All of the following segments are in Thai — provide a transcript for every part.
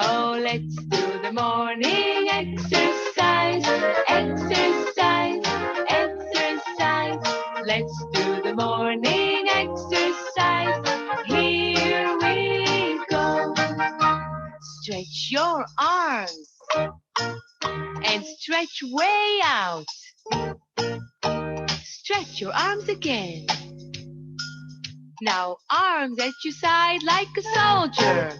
Oh, let's do the morning exercise, exercise, exercise. Let's do the morning exercise. Here we go. Stretch your arms and stretch way out. Stretch your arms again. Now arms at your side like a soldier.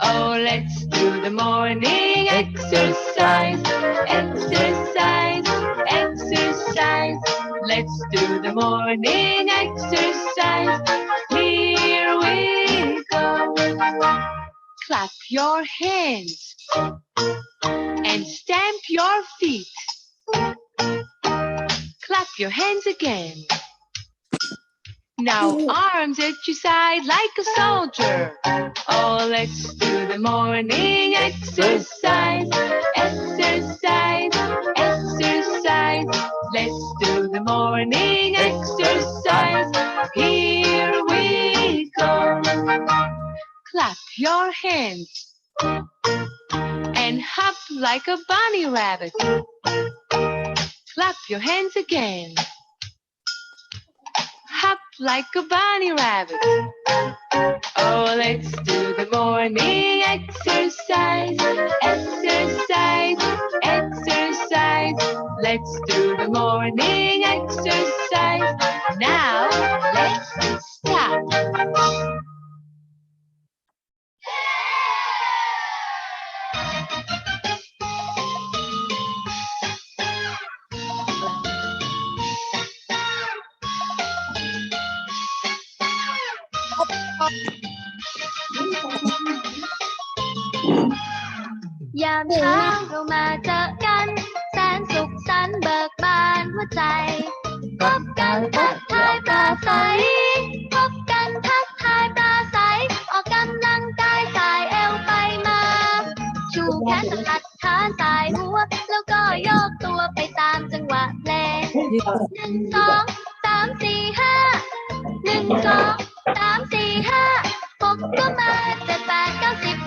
Oh, let's do the morning exercise, exercise, exercise. Let's do the morning exercise. Here we go. Clap your hands and stamp your feet. Clap your hands again. Now arms at your side like a soldier. Oh, let's do the morning exercise, exercise, exercise. Let's do the morning exercise. Here we go. Clap your hands and hop like a bunny rabbit. Clap your hands again. Like a bunny rabbit. Oh, let's do the morning exercise, exercise, exercise. Let's do the morning ามเช้าเรามาเจอกัน แสนสุขสันต์เบิกบานหัวใจ พบกันทักทายปราศัย พบกันทักทายปราศัย ออกกำลังกายสายเอวไปมา ชูแขนสลัดขาสายหัว แล้วก็โยกตัวไปตามจังหวะเพลงหนึ่งสองสามสี่ห้าหนึ่งสองสามสี่ห้าหกก็มาเจ็ดแปดเก้าสิบ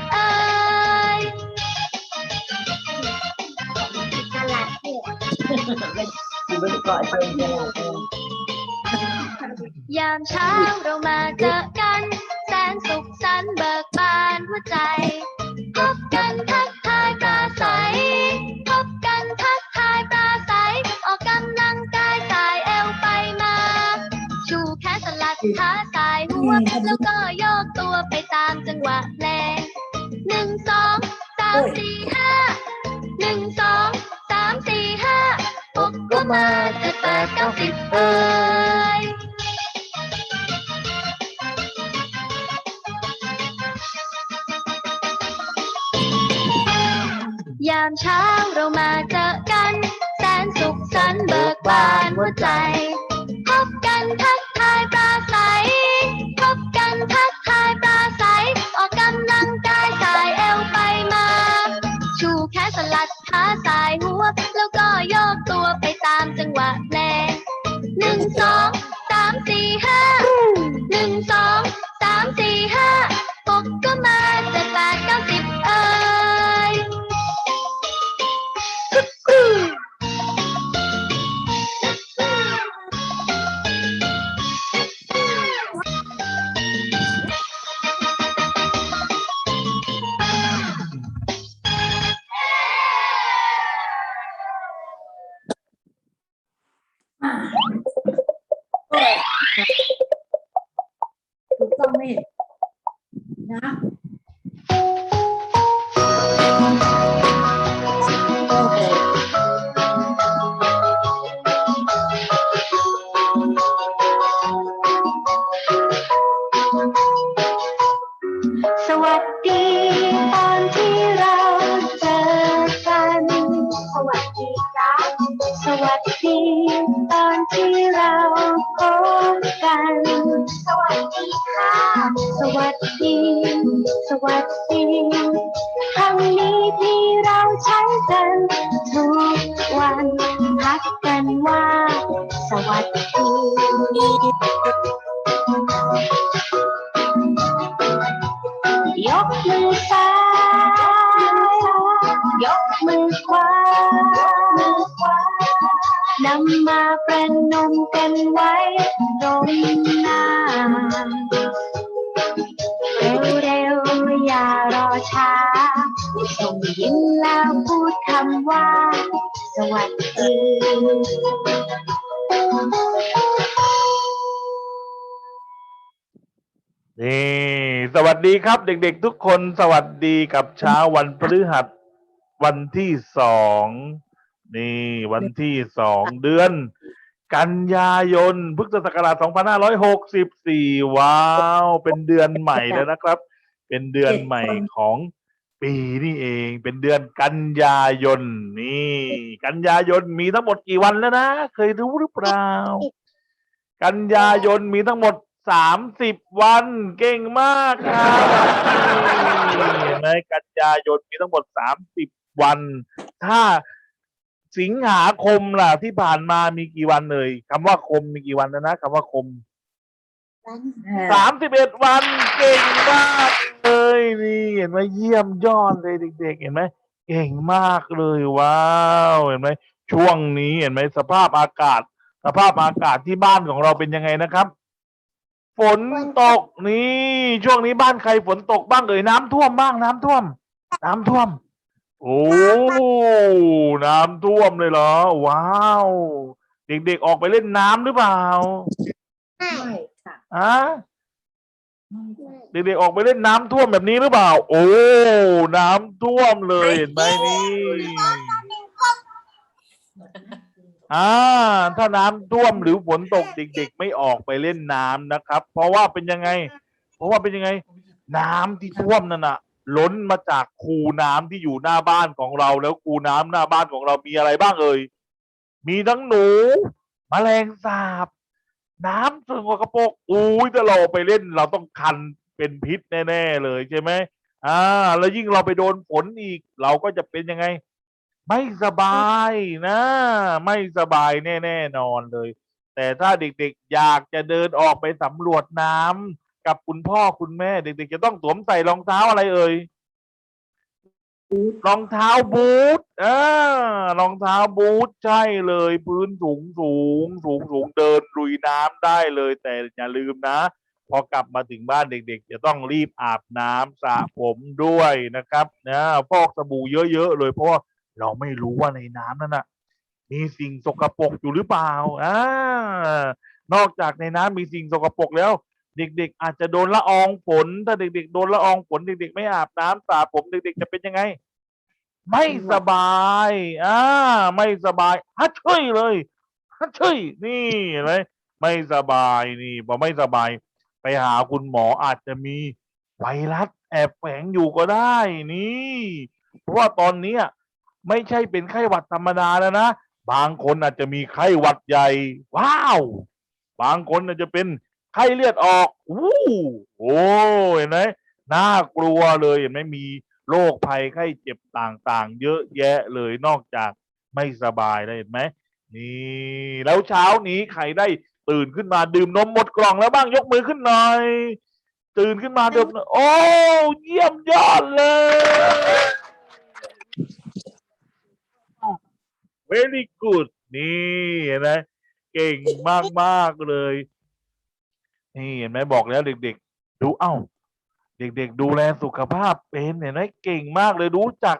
อยู่บนเกาะเดินตลาดเองยามเช้าเรามาเจอกัน แสนสุขสันต์เบิกบานหัวใจ พบกันทักทายปราศัย พบกันทักทายปราศัย ออกกำลังกายสายเอวไปมา ชูแขนสลัดขาสายหัวแล้วก็โยกตัวไปตามจังหวะเพลงหนึ่งสองสามสี่ ห สวัสดีตอนที่เราพบกัน สวัสดีค่ะ สวัสดี สวัสดีคำนี้ที่เราใช้กันทุก ไว้ตรงหน้า เร็วๆอย่ารอช้าส่งยิ้มแล้วพูดคำว่า สวัสดีนี่ สวัสดีครับ เด็ก ๆ ทุกคนสวัสดีกับเช้าวันพฤหัสวันที่สองนี่ วันที่สองเดือน กันยายนพุทธศักราช2564 ว้าว เป็นเดือนใหม่แล้วนะครับ เป็นเดือนใหม่ของปีนี่เอง เป็นเดือนกันยายนนี่ กันยายนมีทั้งหมดกี่วันแล้วนะ เคยรู้หรือเปล่า กันยายนมีทั้งหมดสามสิบวันเก่งมากครับเห็นไหมกันยายนมีทั้งหมดสามสิบวัน ถ้า สิงหาคมล่ะ ที่ผ่านมามีกี่วันเลยคำว่าคมมีกี่วันนะนะคำว่าคมสามสิบเอ็ดวันเก่งมากเลยนี่เห็นไหมเยี่ยมยอดเลยเด็ก ๆ เห็นไหมเก่งมากเลยว้าวเห็นไหมช่วงนี้เห็นไหมสภาพอากาศ สภาพอากาศที่บ้านของเราเป็นยังไงนะครับ ฝนตกนี่ช่วงนี้บ้านใครฝนตกบ้างเอ่ยน้ำท่วมบ้างน้ำท่วม น้ำท่วม โอ้ น้ำท่วมเลยเหรอ ว้าว เด็กๆออกไปเล่นน้ำหรือเปล่าไม่ค่ะอะเด็กๆออกไปเล่นน้ำท่วมแบบนี้หรือเปล่า โอ้ น้ำท่วมเลยเห็นไหมนี่อ่า ถ้าน้ำท่วมหรือฝนตกเด็กๆไม่ออกไปเล่นน้ำนะครับ เพราะว่าเป็นยังไง เพราะว่าเป็นยังไง น้ำที่ท่วมนั่นน่ะ ล้นมาจากคูน้ำที่อยู่หน้าบ้านของเรา แล้วคูน้ำหน้าบ้านของเรามีอะไรบ้างเอ่ยมีทั้งหนูแมลงสาบ น้ำสกปรกอุ้ยถ้าเราไปเล่นเราต้องคันเป็นพิษแน่ๆเลยใช่ไหมอ่า แล้วยิ่งเราไปโดนฝนอีก เราก็จะเป็นยังไง ไม่สบายนะ ไม่สบายแน่ๆนอนเลย แต่ถ้าเด็กๆอยากจะเดินออกไปสำรวจน้ำ กับคุณพ่อคุณแม่ เด็กๆจะต้องสวมใส่รองเท้าอะไรเอ่ยรองเท้าบูทอ่ารองเท้าบูทใช่เลย พื้นสูงสูงสูงสูงเดินลุยน้ำได้เลย แต่อย่าลืมนะ พอกลับมาถึงบ้านเด็ก ๆ จะต้องรีบอาบน้ำสระผมด้วยนะครับนะฟอกสบู่เยอะๆเลยเพราะเราไม่รู้ว่าในน้ำนั้นน่ะ มีสิ่งสกปรกอยู่หรือเปล่าอ่านอกจากในน้ำมีสิ่งสกปรกแล้ว เด็กๆ อาจจะโดนละอองฝนถ้าเด็ก ๆ โดนละอองฝนเด็ก ๆ ไม่อาบน้ำสระผมเด็ก ๆ จะเป็นยังไง ไม่สบายอ่าไม่สบายฮัทเชยเลยฮัทเชยนี่เห็นไหมไม่สบายนี่พอไม่สบาย ไปหาคุณหมออาจจะมีไวรัสแอบแฝงอยู่ก็ได้นี่ เพราะว่าตอนเนี้ยไม่ใช่เป็นไข้หวัดธรรมดาแล้วนะ บางคนอาจจะมีไข้หวัดใหญ่ ว้าว บางคนอาจจะเป็น ไข้เลือดออกวู้โอ้เห็นไหมน่ากลัวเลยเห็นไหมมีโรคภัยไข้เจ็บต่างๆ เยอะแยะเลยนอกจากไม่สบายเลยเห็นไหมนี่แล้วเช้านี้ใครได้ตื่นขึ้นมาดื่มนมหมดกล่องแล้วบ้างยกมือขึ้นหน่อย ตื่นขึ้นมาดื่มนมโอ้เยี่ยมยอดเลย very good นี่เห็นไหมเก่งมากมากๆเลย นี่เห็นไหมบอกแล้วเด็ก ๆ ดูเอ้า เด็ก ๆ ดูแลสุขภาพเป็นเห็นไหมเก่งมากเลยรู้จัก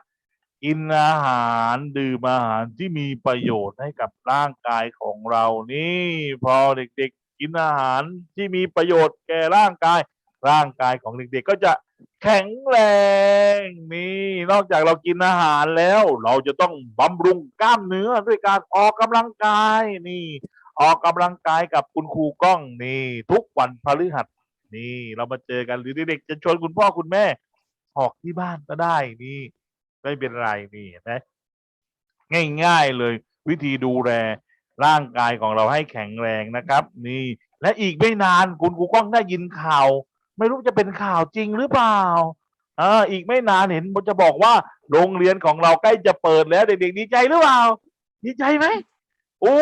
กินอาหารดื่มอาหารที่มีประโยชน์ให้กับร่างกายของเรานี่ พอเด็ก ๆ กินอาหารที่มีประโยชน์แก่ร่างกาย ร่างกายของเด็ก ๆ ก็จะแข็งแรงนี่นอกจากเรากินอาหารแล้ว เราจะต้องบำรุงกล้ามเนื้อด้วยการออกกำลังกายนี่ ออกกำลังกายกับคุณครูกล้องนี่ ทุกวันพฤหัสนี่ เรามาเจอกันหรือเด็กๆจะชวนคุณพ่อคุณแม่ออกที่บ้านก็ได้นี่ไม่เป็นไรนี่นะง่ายๆเลยวิธีดูแลร่างกายของเราให้แข็งแรงนะครับ นี่ และอีกไม่นานคุณครูกล้องได้ยินข่าว ไม่รู้จะเป็นข่าวจริงหรือเปล่าอ่าอีกไม่นานเห็นจะบอกว่า โรงเรียนของเราใกล้จะเปิดแล้ว เด็กๆดีใจหรือเปล่าดีใจไหม โอ้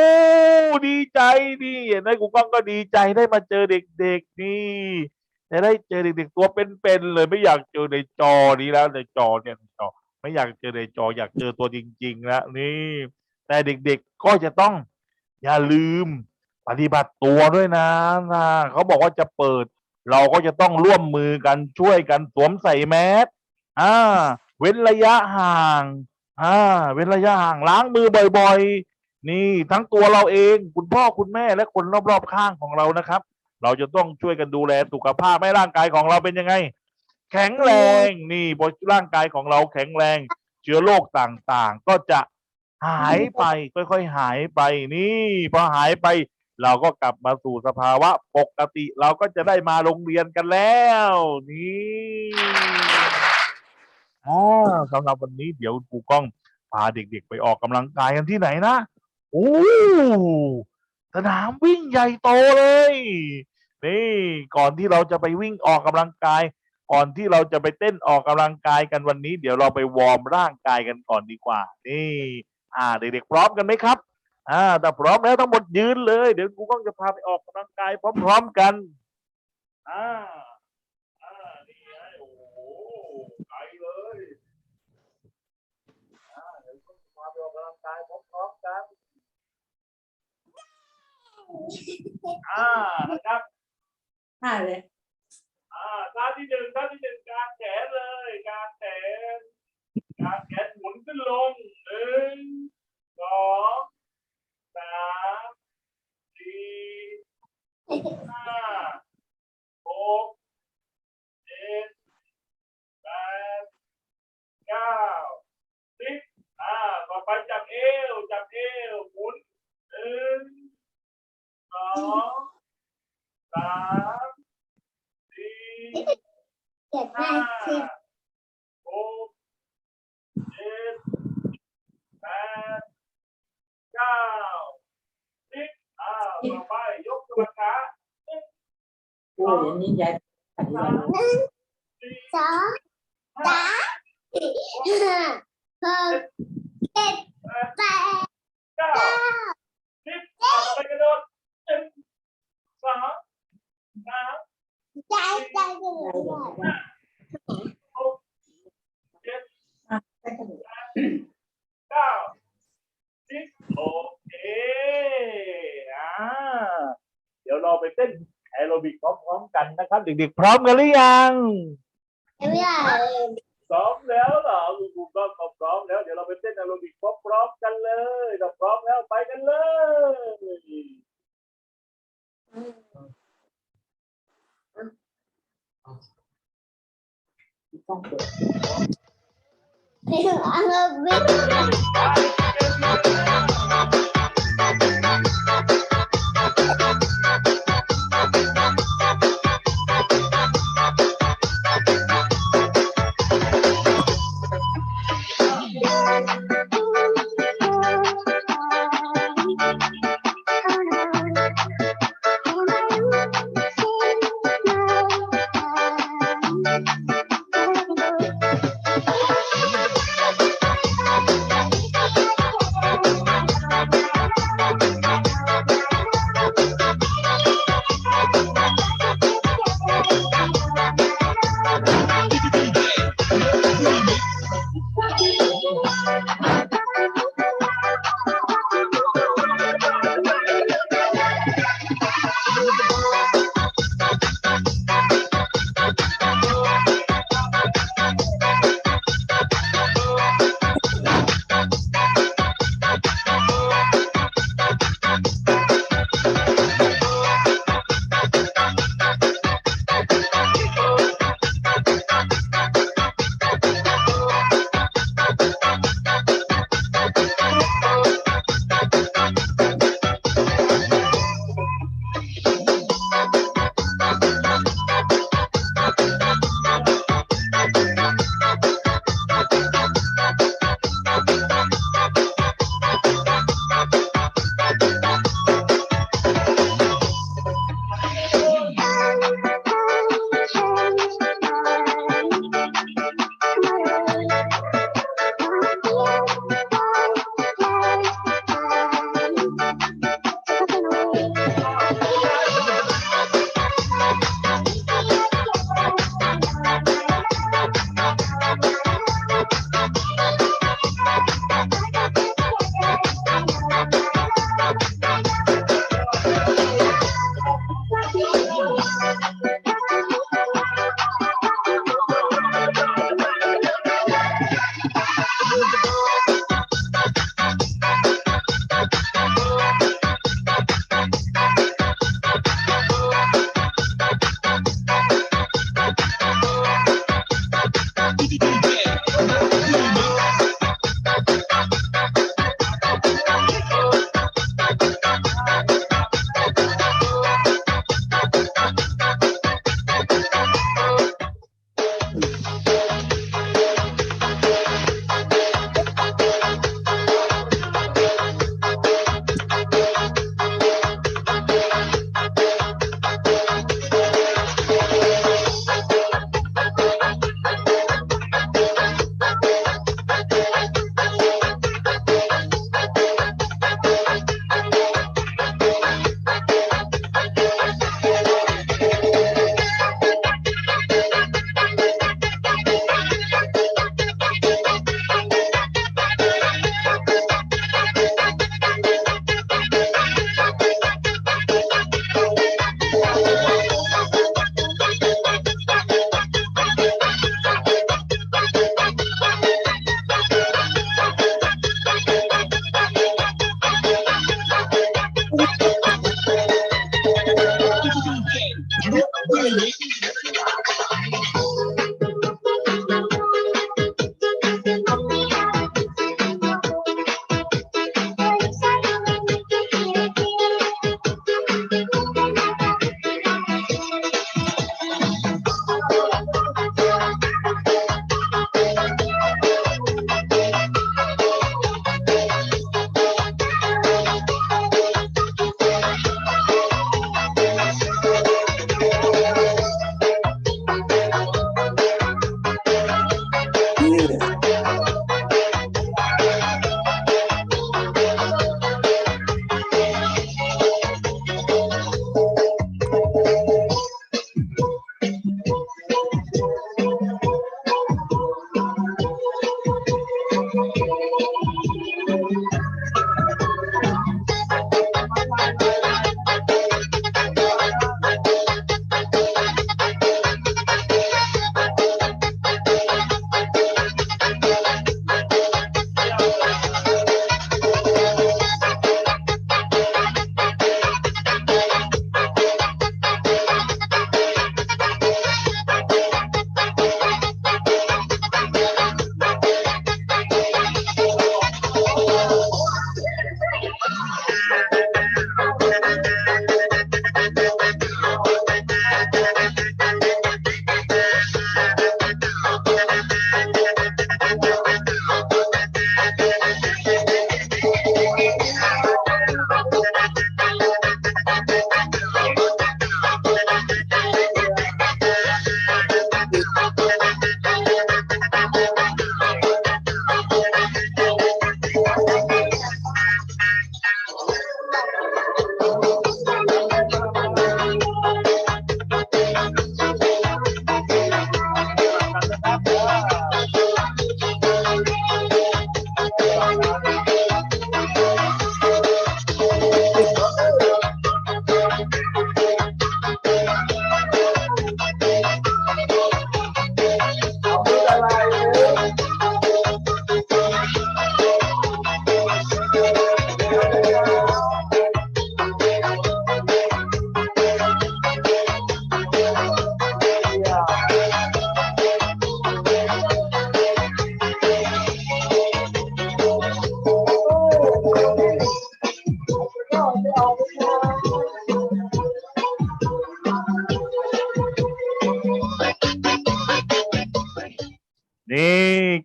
ดีใจดีเห็นไหมครูกล้องก็ดีใจได้มาเจอเด็กๆนี่ได้เจอเด็กๆตัวเป็นๆเลยไม่อยากเจอในจอนี้แล้วในจอเนี่ยจอ ไม่อยากเจอในจออยากเจอตัวจริงๆแล้วนี่ แต่เด็กๆก็จะต้องอย่าลืมปฏิบัติตัวด้วยนะนะเขาบอกว่าจะเปิด เราก็จะต้องร่วมมือกันช่วยกันสวมใส่แมสอ่า เว้นระยะห่างอ่าเว้นระยะห่างล้างมือบ่อย ๆ นี่ทั้งตัวเราเอง คุณพ่อคุณแม่และคนรอบๆข้างของเรานะครับ เราจะต้องช่วยกันดูแลสุขภาพให้ร่างกายของเราเป็นยังไง แข็งแรงนี่พอร่างกายของเราแข็งแรง เชื้อโรคต่างๆ ก็จะหายไปค่อยๆหายไปนี่พอหายไป เราก็กลับมาสู่สภาวะปกติ เราก็จะได้มาโรงเรียนกันแล้วนี่อ๋อสำหรับวันนี้เดี๋ยวครูก้องพาเด็กๆ ไปออกกำลังกายกันที่ไหนนะ โอ้สนามวิ่งใหญ่โตเลย นี่ก่อนที่เราจะไปวิ่งออกกำลังกาย ก่อนที่เราจะไปเต้นออกกำลังกายกันวันนี้ เดี๋ยวเราไปวอร์มร่างกายกันก่อนดีกว่า นี่ อ่าเด็กๆพร้อมกันไหมครับ อ่าแต่พร้อมแล้วทั้งหมดยืนเลย เดี๋ยวครูก้องจะพาไปออกกำลังกายพร้อม ๆกัน อ่า อ่า นี่ไงโอ้โหไกลเลย อ่า เดี๋ยวครูจะพาไปออกกำลังกายพร้อมๆกัน อ่านะครับห้าเลยอ่าท่าที่หนึ่งท่าที่หนึ่งกางแขนเลยกางแขนกางแขนหมุนขึ้นลงหนึ่งสองสามสี่ห้าหกเจ็ดแปดเก้าสิบอ่าต่อไปจับเอวจับเอวหมุนหนึ่งสองสามสี่ เจ็ด ห้าหกเจ็ดแปดเก้าสิบอ้าวต่อไปยกตัวขา โอ้ยอันนี้ยายปฏิบัติ สี่ สอง ห้า ห้าหกเจ็ดแปดเก้าสิบอ้าไปกระโดดหนึ่งสองสามใจใจกันยายเดี๋ยวนะหกเจ็ดอะได้ขนมเก้าสิบโอเคอ่าเดี๋ยวเราไปเต้นแอโรบิกพร้อมๆกันนะครับ เด็กๆ พร้อมกันหรือยัง ไม่ได้ พร้อมแล้วเหรอคุณครูก็พร้อมแล้ว เดี๋ยวเราไปเต้นแอโรบิกพร้อมๆกันเลยถ้าพร้อมแล้วไปกันเลยต้องเปิดไ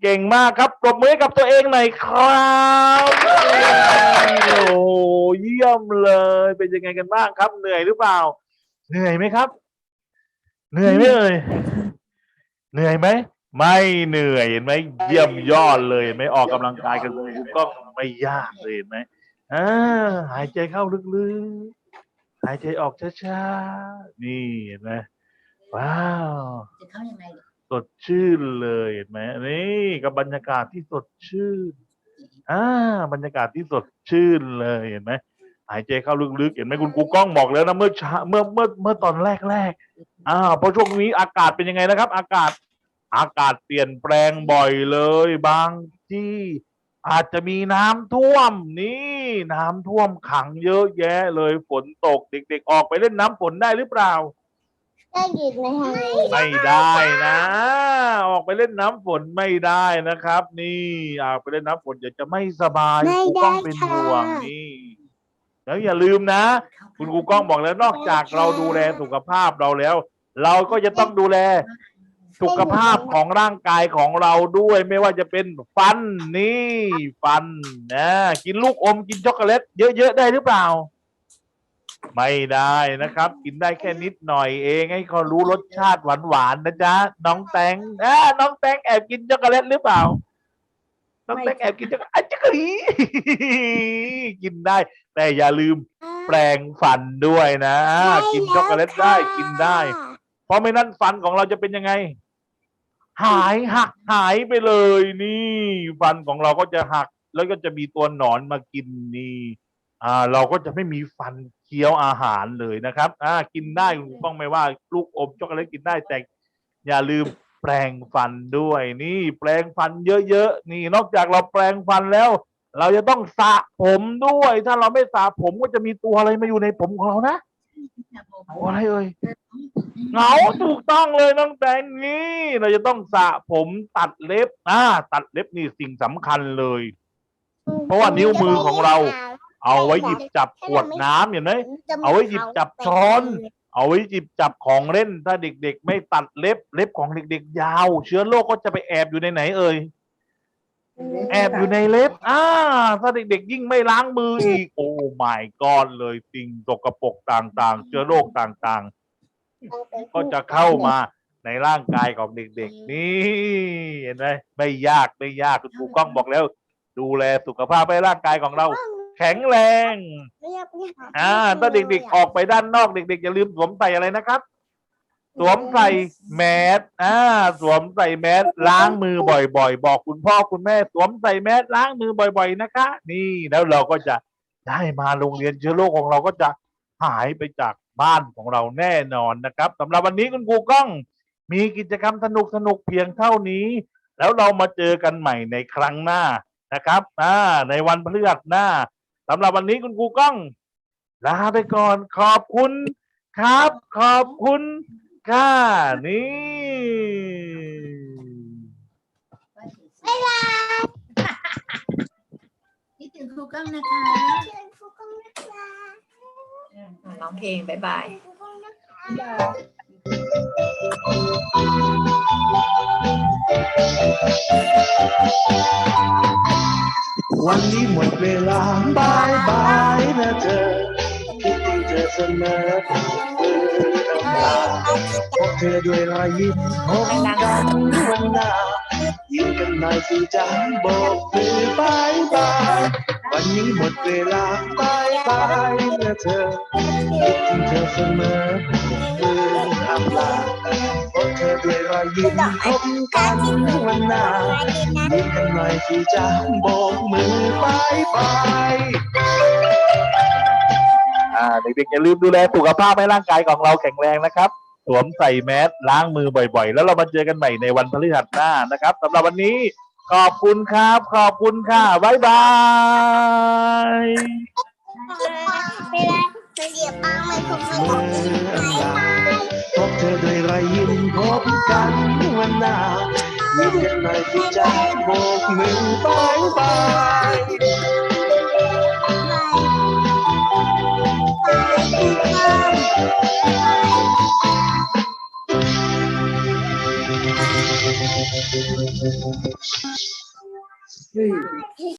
ก่งมากครับปรบมือกับตัวเองหน่อยครับโอ้โหเยี่ยมเลย เป็นยังไงกันบ้างครับ เหนื่อยหรือเปล่า เหนื่อยไหมครับ เหนื่อยไหมเอ่ยเหนื่อยไหมไม่เหนื่อยเห็นไหมเยี่ยมยอดเลยเห็นไหมออกกำลังกายกันคุณก็ไม่ยากเลยเห็นไหมอ่าหายใจเข้าลึกๆหายใจออกช้าๆนี่เห็นไหมว้าว จะเข้ายังไง สดชื่นเลยเห็นไหมนี่กับบรรยากาศที่สดชื่นอ่าบรรยากาศที่สดชื่นเลยเห็นไหมหายใจเข้าลึกๆเห็นไหมคุณกูกล้องบอกแล้วนะเมื่อเช้าเมื่อเมื่อเมื่อตอนแรกๆอ่าเพราะช่วงนี้อากาศเป็นยังไงนะครับ อากาศอากาศเปลี่ยนแปลงบ่อยเลย บางที่อาจจะมีน้ำท่วมนี่น้ำท่วมขังเยอะแยะเลยฝนตกเด็กๆ ออกไปเล่นน้ำฝนได้หรือเปล่า ได้ยินไหมคะไม่ได้นะ ออกไปเล่นน้ำฝนไม่ได้นะครับ นี่ออกไปเล่นน้ำฝนเดี๋ยวจะไม่สบายไม่ครูได้ก้องเป็นค่ะห่วงนี่ แล้วอย่าลืมนะ คุณครูก้องบอกแล้วนอกจากเราดูแลสุขภาพเราแล้ว เราก็จะต้องดูแล สุขภาพของร่างกายของเราด้วย ไม่ว่าจะเป็นฟันนี่ ฟันนะกินลูกอมกินช็อกโกแลตเยอะๆได้หรือเปล่า ไม่ได้นะครับ กินได้แค่นิดหน่อยเอง ให้เขารู้รสชาติหวานๆนะจ๊ะน้องแตงอ่าน้องแตงแอบกินช็อกโกแลตหรือเปล่า น้องแตงแอบกินช็อกโกแลตอะจักรีกินได้ แต่อย่าลืมแปรงฟันด้วยนะ กินช็อกโกแลตได้กินได้ เพราะไม่นั้นฟันของเราจะเป็นยังไง หายหักหายไปเลยนี่ ฟันของเราก็จะหัก แล้วก็จะมีตัวหนอนมากินนี่ อ่าเราก็จะไม่มีฟันเคี้ยวอาหารเลยนะครับอ่ากินได้คุณต้องไม่ว่าลูกอมช็อกโกแลตกินได้แต่อย่าลืมแปรงฟันด้วย นี่แปรงฟันเยอะๆนี่นอกจากเราแปรงฟันแล้ว เราจะต้องสระผมด้วย ถ้าเราไม่สระผมก็จะมีตัวอะไรมาอยู่ในผมของเรานะอะไรเอ่ยเหงาถูกต้องเลยน้องแตงนี่เราจะต้องสระผมตัดเล็บอ่าตัดเล็บนี่สิ่งสำคัญเลย เพราะว่านิ้วมือของเรา เอาไว้หยิบจับขวดน้ำเห็นไหม เอาไว้หยิบจับช้อน เอาไว้หยิบจับของเล่น ถ้าเด็กๆ ไม่ตัดเล็บเล็บของเด็กๆ ยาว เชื้อโรคก็จะไปแอบอยู่ในไหนเอ่ย แอบอยู่ในเล็บ อ่า ถ้าเด็กๆ ยิ่งไม่ล้างมืออีก โอ้ my god เลยสิ่งสกปรกต่างๆ เชื้อโรคต่างๆ ก็จะเข้ามาในร่างกายของเด็กๆ นี่เห็นไหมไม่ยากไม่ยากคุณครูกล้องบอกแล้ว ดูแลสุขภาพให้ร่างกายของเรา แข็งแรงอ่าถ้าเด็กๆออกไปด้านนอกเด็กๆอย่าลืมสวมใส่อะไรนะครับ สวมใส่แมสอ่า สวมใส่แมสล้างมือบ่อย ๆ บอกคุณพ่อคุณแม่ สวมใส่แมสล้างมือบ่อย ๆ นะคะ นี่แล้วเราก็จะได้มาโรงเรียนเชื้อโรคของเราก็จะหายไปจากบ้านของเราแน่นอนนะครับสำหรับวันนี้คุณครูกล้อง มีกิจกรรมสนุกสนุกๆเพียงเท่านี้ แล้วเรามาเจอกันใหม่ในครั้งหน้านะครับ อ่า ในวันพฤหัสหน้า สำหรับวันนี้คุณครูกล้อง ลาไปก่อนขอบคุณครับ ขอบคุณค่ะนี่คิดถึงครูก้องนะคะร้องเพลงบายบาย วันนี้หมดเวลาบายบายนะเธอคิดถึงเธอเสมอเออน้ำตาพบเธอด้วยรอยยิ้มพบกันวันหน้ายิ้มกันหน่อยสิจ้าโบกมือบายบายวันนี้หมดเวลาบายบายนะเธอคิดถึงเธอเสมอเออน้ำตา เธอด้วยรอยยิ้มพบกันวันหน้ายิ้มกันหน่อยสิจ้าโบกมือบายบายอ่าเด็กๆอย่าลืมดูแลสุขภาพให้ร่างกายของเราแข็งแรงนะครับสวมใส่แมสล้างมือบ่อยๆ แล้วเรามาเจอกันใหม่ในวันพฤหัสหน้านะครับสำหรับวันนี้ขอบคุณครับ ขอบคุณค่ะ บ๊ายบาย ไม่ได้เสียปังไม่คงไม่เมื่ออำลาพบเธอด้วยรอยยิ้มพบกันวันหน้ายิ้มกันหน่อยสิจ้าโบกมือบายบายเฮ้ย